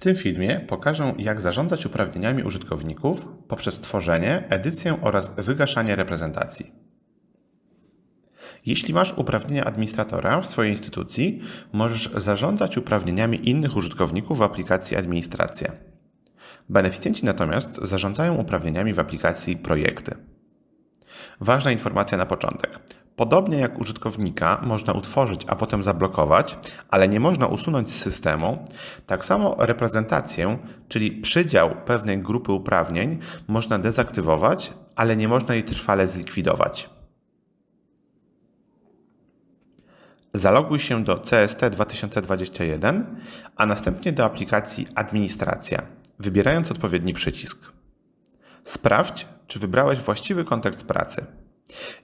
W tym filmie pokażę, jak zarządzać uprawnieniami użytkowników poprzez tworzenie, edycję oraz wygaszanie reprezentacji. Jeśli masz uprawnienia administratora w swojej instytucji, możesz zarządzać uprawnieniami innych użytkowników w aplikacji Administracja. Beneficjenci natomiast zarządzają uprawnieniami w aplikacji Projekty. Ważna informacja na początek. Podobnie jak użytkownika można utworzyć, a potem zablokować, ale nie można usunąć z systemu, tak samo reprezentację, czyli przydział pewnej grupy uprawnień, można dezaktywować, ale nie można jej trwale zlikwidować. Zaloguj się do CST 2021, a następnie do aplikacji Administracja, wybierając odpowiedni przycisk. Sprawdź, czy wybrałeś właściwy kontekst pracy.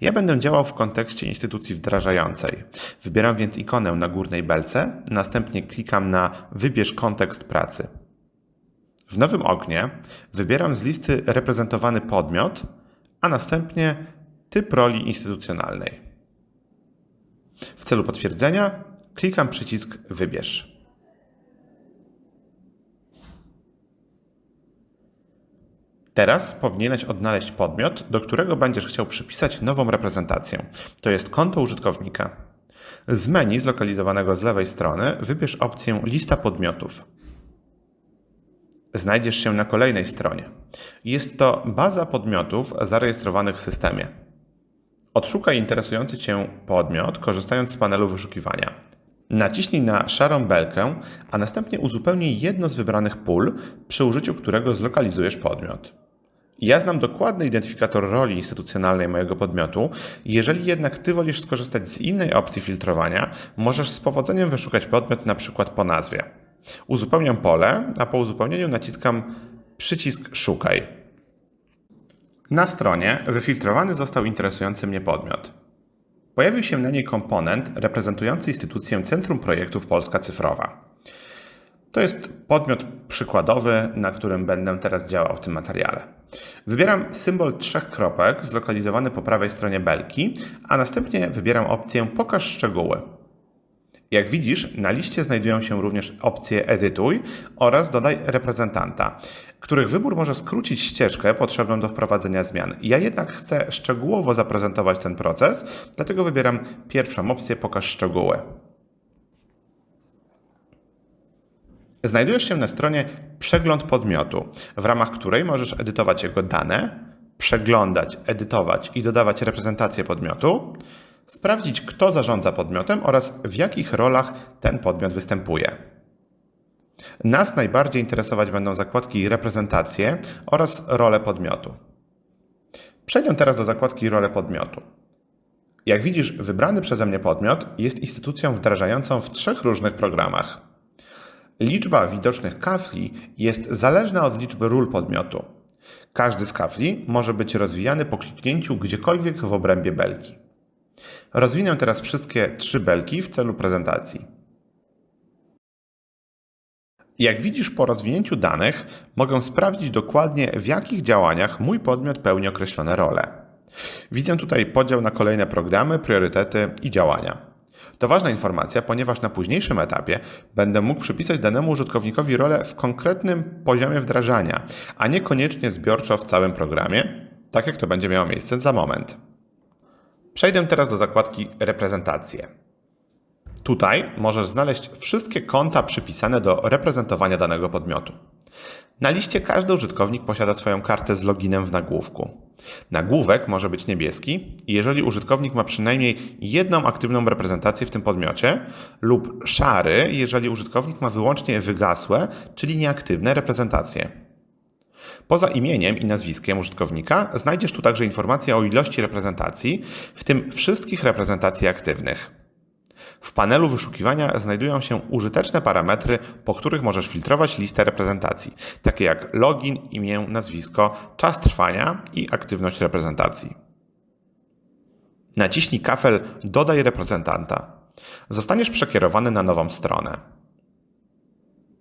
Ja będę działał w kontekście instytucji wdrażającej. Wybieram więc ikonę na górnej belce, następnie klikam na Wybierz kontekst pracy. W nowym oknie wybieram z listy reprezentowany podmiot, a następnie typ roli instytucjonalnej. W celu potwierdzenia klikam przycisk Wybierz. Teraz powinieneś odnaleźć podmiot, do którego będziesz chciał przypisać nową reprezentację. To jest konto użytkownika. Z menu zlokalizowanego z lewej strony wybierz opcję Lista podmiotów. Znajdziesz się na kolejnej stronie. Jest to baza podmiotów zarejestrowanych w systemie. Odszukaj interesujący Cię podmiot, korzystając z panelu wyszukiwania. Naciśnij na szarą belkę, a następnie uzupełnij jedno z wybranych pól, przy użyciu którego zlokalizujesz podmiot. Ja znam dokładny identyfikator roli instytucjonalnej mojego podmiotu. Jeżeli jednak Ty wolisz skorzystać z innej opcji filtrowania, możesz z powodzeniem wyszukać podmiot na przykład po nazwie. Uzupełniam pole, a po uzupełnieniu naciskam przycisk Szukaj. Na stronie wyfiltrowany został interesujący mnie podmiot. Pojawił się na niej komponent reprezentujący instytucję Centrum Projektów Polska Cyfrowa. To jest podmiot przykładowy, na którym będę teraz działał w tym materiale. Wybieram symbol trzech kropek zlokalizowany po prawej stronie belki, a następnie wybieram opcję Pokaż szczegóły. Jak widzisz, na liście znajdują się również opcje Edytuj oraz Dodaj reprezentanta, których wybór może skrócić ścieżkę potrzebną do wprowadzenia zmian. Ja jednak chcę szczegółowo zaprezentować ten proces, dlatego wybieram pierwszą opcję Pokaż szczegóły. Znajdujesz się na stronie Przegląd podmiotu, w ramach której możesz edytować jego dane, przeglądać, edytować i dodawać reprezentację podmiotu, sprawdzić, kto zarządza podmiotem oraz w jakich rolach ten podmiot występuje. Nas najbardziej interesować będą zakładki Reprezentacje oraz role podmiotu. Przejdę teraz do zakładki Role podmiotu. Jak widzisz, wybrany przeze mnie podmiot jest instytucją wdrażającą w trzech różnych programach. Liczba widocznych kafli jest zależna od liczby ról podmiotu. Każdy z kafli może być rozwijany po kliknięciu gdziekolwiek w obrębie belki. Rozwinę teraz wszystkie trzy belki w celu prezentacji. Jak widzisz po rozwinięciu danych, mogę sprawdzić dokładnie w jakich działaniach mój podmiot pełni określone role. Widzę tutaj podział na kolejne programy, priorytety i działania. To ważna informacja, ponieważ na późniejszym etapie będę mógł przypisać danemu użytkownikowi rolę w konkretnym poziomie wdrażania, a niekoniecznie zbiorczo w całym programie, tak jak to będzie miało miejsce za moment. Przejdę teraz do zakładki Reprezentacje. Tutaj możesz znaleźć wszystkie konta przypisane do reprezentowania danego podmiotu. Na liście każdy użytkownik posiada swoją kartę z loginem w nagłówku. Nagłówek może być niebieski, jeżeli użytkownik ma przynajmniej jedną aktywną reprezentację w tym podmiocie, lub szary, jeżeli użytkownik ma wyłącznie wygasłe, czyli nieaktywne reprezentacje. Poza imieniem i nazwiskiem użytkownika znajdziesz tu także informacje o ilości reprezentacji, w tym wszystkich reprezentacji aktywnych. W panelu wyszukiwania znajdują się użyteczne parametry, po których możesz filtrować listę reprezentacji, takie jak login, imię, nazwisko, czas trwania i aktywność reprezentacji. Naciśnij kafel Dodaj reprezentanta. Zostaniesz przekierowany na nową stronę.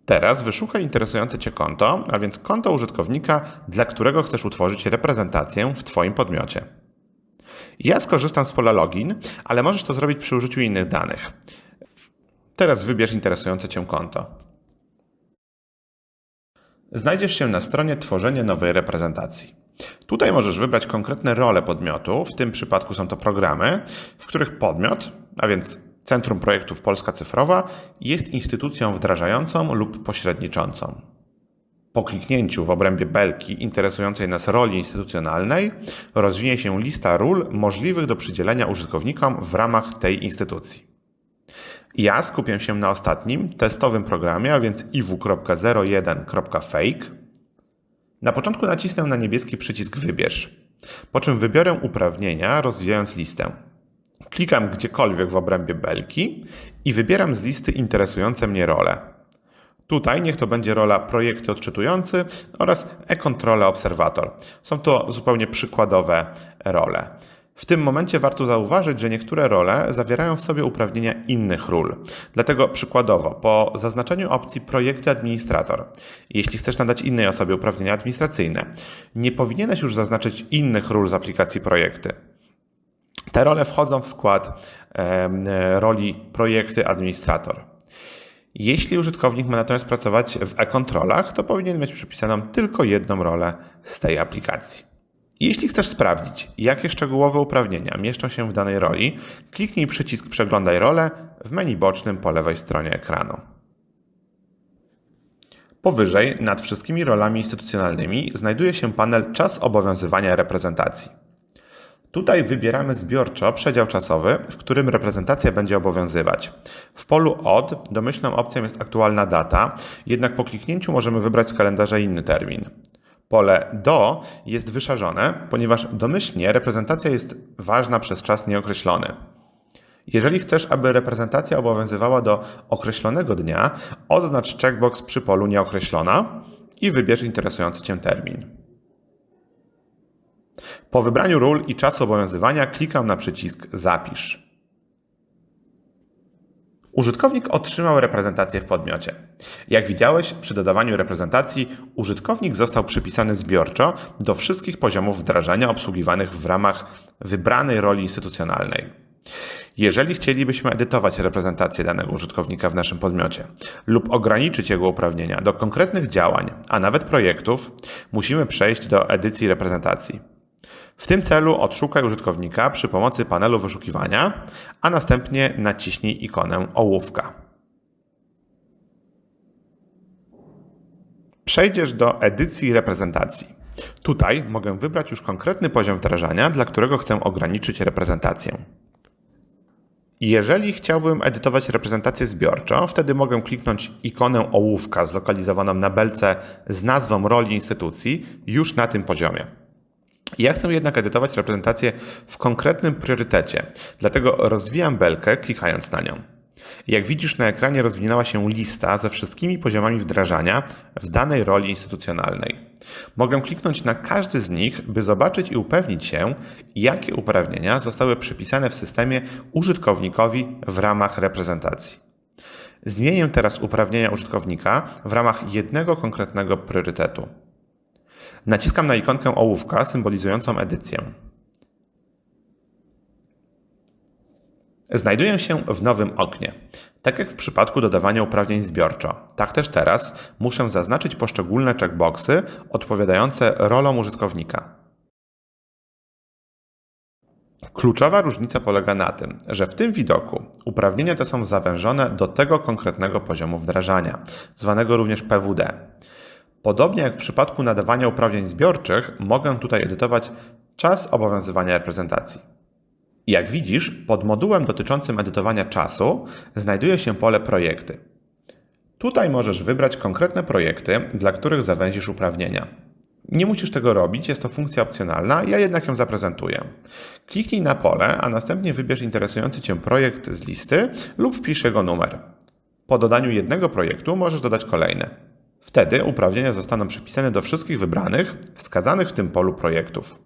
Teraz wyszukaj interesujące Cię konto, a więc konto użytkownika, dla którego chcesz utworzyć reprezentację w Twoim podmiocie. Ja skorzystam z pola login, ale możesz to zrobić przy użyciu innych danych. Teraz wybierz interesujące Cię konto. Znajdziesz się na stronie Tworzenie nowej reprezentacji. Tutaj możesz wybrać konkretne role podmiotu, w tym przypadku są to programy, w których podmiot, a więc Centrum Projektów Polska Cyfrowa, jest instytucją wdrażającą lub pośredniczącą. Po kliknięciu w obrębie belki interesującej nas roli instytucjonalnej rozwinie się lista ról możliwych do przydzielenia użytkownikom w ramach tej instytucji. Ja skupię się na ostatnim, testowym programie, a więc iw.01.fake. Na początku nacisnę na niebieski przycisk Wybierz, po czym wybiorę uprawnienia, rozwijając listę. Klikam gdziekolwiek w obrębie belki i wybieram z listy interesujące mnie role. Tutaj niech to będzie rola projekty odczytujący oraz e-controle obserwator. Są to zupełnie przykładowe role. W tym momencie warto zauważyć, że niektóre role zawierają w sobie uprawnienia innych ról. Dlatego przykładowo, po zaznaczeniu opcji Projekty Administrator, jeśli chcesz nadać innej osobie uprawnienia administracyjne, nie powinieneś już zaznaczyć innych ról z aplikacji Projekty. Te role wchodzą w skład e, roli Projekty Administrator. Jeśli użytkownik ma natomiast pracować w e-kontrolach, to powinien mieć przypisaną tylko jedną rolę z tej aplikacji. Jeśli chcesz sprawdzić, jakie szczegółowe uprawnienia mieszczą się w danej roli, kliknij przycisk Przeglądaj rolę w menu bocznym po lewej stronie ekranu. Powyżej, nad wszystkimi rolami instytucjonalnymi, znajduje się panel Czas obowiązywania reprezentacji. Tutaj wybieramy zbiorczo przedział czasowy, w którym reprezentacja będzie obowiązywać. W polu OD domyślną opcją jest aktualna data, jednak po kliknięciu możemy wybrać z kalendarza inny termin. Pole do jest wyszarzone, ponieważ domyślnie reprezentacja jest ważna przez czas nieokreślony. Jeżeli chcesz, aby reprezentacja obowiązywała do określonego dnia, oznacz checkbox przy polu nieokreślona i wybierz interesujący Cię termin. Po wybraniu ról i czasu obowiązywania klikam na przycisk Zapisz. Użytkownik otrzymał reprezentację w podmiocie. Jak widziałeś, przy dodawaniu reprezentacji użytkownik został przypisany zbiorczo do wszystkich poziomów wdrażania obsługiwanych w ramach wybranej roli instytucjonalnej. Jeżeli chcielibyśmy edytować reprezentację danego użytkownika w naszym podmiocie lub ograniczyć jego uprawnienia do konkretnych działań, a nawet projektów, musimy przejść do edycji reprezentacji. W tym celu odszukaj użytkownika przy pomocy panelu wyszukiwania, a następnie naciśnij ikonę ołówka. Przejdziesz do edycji reprezentacji. Tutaj mogę wybrać już konkretny poziom wdrażania, dla którego chcę ograniczyć reprezentację. Jeżeli chciałbym edytować reprezentację zbiorczo, wtedy mogę kliknąć ikonę ołówka zlokalizowaną na belce z nazwą roli instytucji już na tym poziomie. Ja chcę jednak edytować reprezentację w konkretnym priorytecie, dlatego rozwijam belkę klikając na nią. Jak widzisz na ekranie rozwinęła się lista ze wszystkimi poziomami wdrażania w danej roli instytucjonalnej. Mogę kliknąć na każdy z nich, by zobaczyć i upewnić się, jakie uprawnienia zostały przypisane w systemie użytkownikowi w ramach reprezentacji. Zmienię teraz uprawnienia użytkownika w ramach jednego konkretnego priorytetu. Naciskam na ikonkę ołówka symbolizującą edycję. Znajduję się w nowym oknie. Tak jak w przypadku dodawania uprawnień zbiorczo, tak też teraz muszę zaznaczyć poszczególne checkboxy odpowiadające rolom użytkownika. Kluczowa różnica polega na tym, że w tym widoku uprawnienia te są zawężone do tego konkretnego poziomu wdrażania, zwanego również PWD. Podobnie jak w przypadku nadawania uprawnień zbiorczych, mogę tutaj edytować czas obowiązywania reprezentacji. Jak widzisz, pod modułem dotyczącym edytowania czasu znajduje się pole Projekty. Tutaj możesz wybrać konkretne projekty, dla których zawęzisz uprawnienia. Nie musisz tego robić, jest to funkcja opcjonalna, ja jednak ją zaprezentuję. Kliknij na pole, a następnie wybierz interesujący Cię projekt z listy lub wpisz jego numer. Po dodaniu jednego projektu możesz dodać kolejne. Wtedy uprawnienia zostaną przypisane do wszystkich wybranych, wskazanych w tym polu projektów.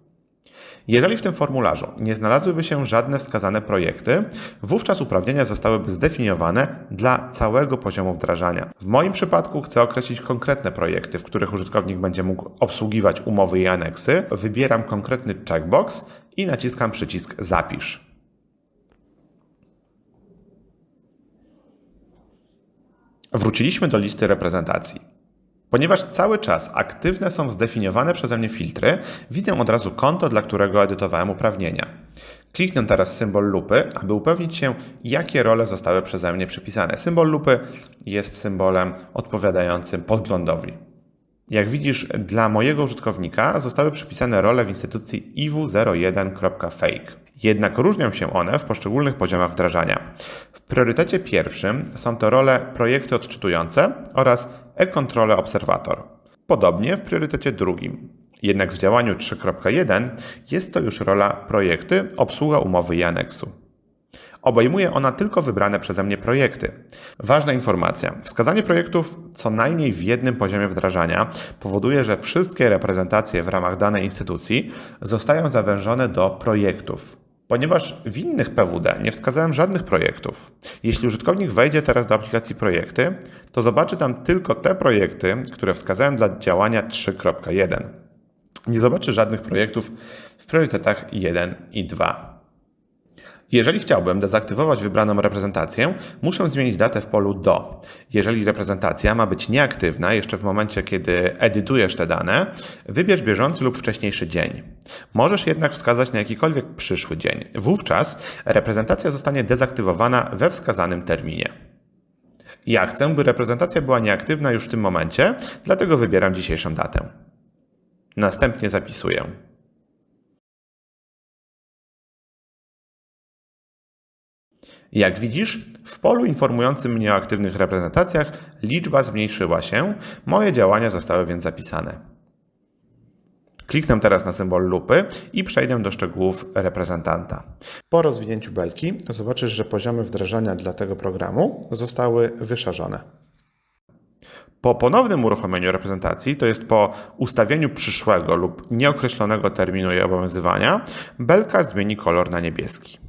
Jeżeli w tym formularzu nie znalazłyby się żadne wskazane projekty, wówczas uprawnienia zostałyby zdefiniowane dla całego poziomu wdrażania. W moim przypadku chcę określić konkretne projekty, w których użytkownik będzie mógł obsługiwać umowy i aneksy. Wybieram konkretny checkbox i naciskam przycisk Zapisz. Wróciliśmy do listy reprezentacji. Ponieważ cały czas aktywne są zdefiniowane przeze mnie filtry, widzę od razu konto, dla którego edytowałem uprawnienia. Kliknę teraz symbol lupy, aby upewnić się, jakie role zostały przeze mnie przypisane. Symbol lupy jest symbolem odpowiadającym podglądowi. Jak widzisz, dla mojego użytkownika zostały przypisane role w instytucji iwu01.fake. Jednak różnią się one w poszczególnych poziomach wdrażania. W priorytecie pierwszym są to role projekty odczytujące oraz e-kontrole obserwator. Podobnie w priorytecie drugim. Jednak w działaniu 3.1 jest to już rola projekty, obsługa umowy i aneksu. Obejmuje ona tylko wybrane przeze mnie projekty. Ważna informacja: wskazanie projektów co najmniej w jednym poziomie wdrażania powoduje, że wszystkie reprezentacje w ramach danej instytucji zostają zawężone do projektów. Ponieważ w innych PWD nie wskazałem żadnych projektów. Jeśli użytkownik wejdzie teraz do aplikacji projekty, to zobaczy tam tylko te projekty, które wskazałem dla działania 3.1. Nie zobaczy żadnych projektów w priorytetach 1 i 2. Jeżeli chciałbym dezaktywować wybraną reprezentację, muszę zmienić datę w polu do. Jeżeli reprezentacja ma być nieaktywna jeszcze w momencie, kiedy edytujesz te dane, wybierz bieżący lub wcześniejszy dzień. Możesz jednak wskazać na jakikolwiek przyszły dzień. Wówczas reprezentacja zostanie dezaktywowana we wskazanym terminie. Ja chcę, by reprezentacja była nieaktywna już w tym momencie, dlatego wybieram dzisiejszą datę. Następnie zapisuję. Jak widzisz, w polu informującym mnie o aktywnych reprezentacjach liczba zmniejszyła się, moje działania zostały więc zapisane. Kliknę teraz na symbol lupy i przejdę do szczegółów reprezentanta. Po rozwinięciu belki zobaczysz, że poziomy wdrażania dla tego programu zostały wyszarzone. Po ponownym uruchomieniu reprezentacji, to jest po ustawieniu przyszłego lub nieokreślonego terminu jej obowiązywania, belka zmieni kolor na niebieski.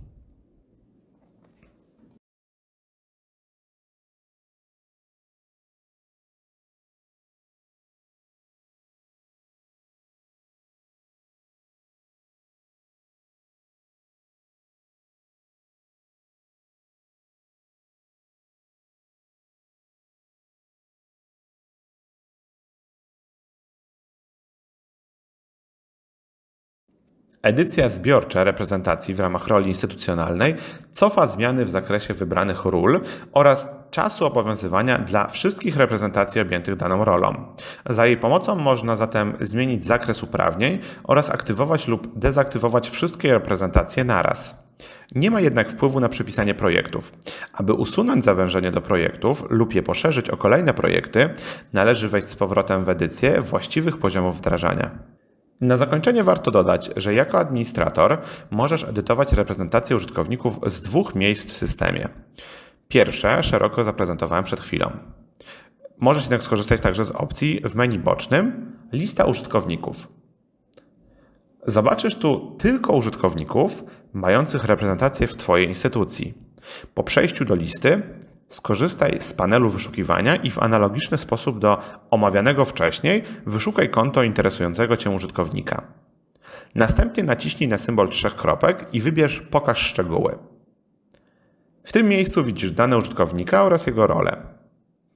Edycja zbiorcza reprezentacji w ramach roli instytucjonalnej cofa zmiany w zakresie wybranych ról oraz czasu obowiązywania dla wszystkich reprezentacji objętych daną rolą. Za jej pomocą można zatem zmienić zakres uprawnień oraz aktywować lub dezaktywować wszystkie reprezentacje naraz. Nie ma jednak wpływu na przypisanie projektów. Aby usunąć zawężenie do projektów lub je poszerzyć o kolejne projekty, należy wejść z powrotem w edycję właściwych poziomów wdrażania. Na zakończenie warto dodać, że jako administrator możesz edytować reprezentację użytkowników z dwóch miejsc w systemie. Pierwsze szeroko zaprezentowałem przed chwilą. Możesz jednak skorzystać także z opcji w menu bocznym Lista użytkowników. Zobaczysz tu tylko użytkowników mających reprezentację w Twojej instytucji. Po przejściu do listy Skorzystaj z panelu wyszukiwania i w analogiczny sposób do omawianego wcześniej wyszukaj konto interesującego Cię użytkownika. Następnie naciśnij na symbol trzech kropek i wybierz Pokaż szczegóły. W tym miejscu widzisz dane użytkownika oraz jego rolę.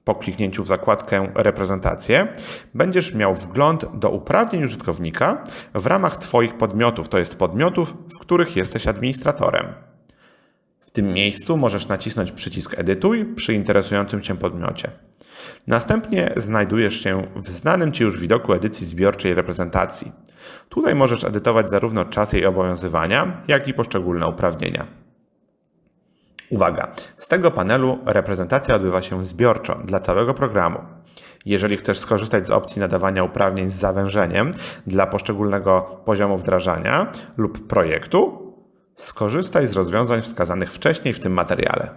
Po kliknięciu w zakładkę Reprezentacje będziesz miał wgląd do uprawnień użytkownika w ramach Twoich podmiotów, to jest podmiotów, w których jesteś administratorem tym miejscu możesz nacisnąć przycisk Edytuj przy interesującym Cię podmiocie. Następnie znajdujesz się w znanym Ci już widoku edycji zbiorczej reprezentacji. Tutaj możesz edytować zarówno czas jej obowiązywania, jak i poszczególne uprawnienia. Uwaga! Z tego panelu reprezentacja odbywa się zbiorczo dla całego programu. Jeżeli chcesz skorzystać z opcji nadawania uprawnień z zawężeniem dla poszczególnego poziomu wdrażania lub projektu, Skorzystaj z rozwiązań wskazanych wcześniej w tym materiale.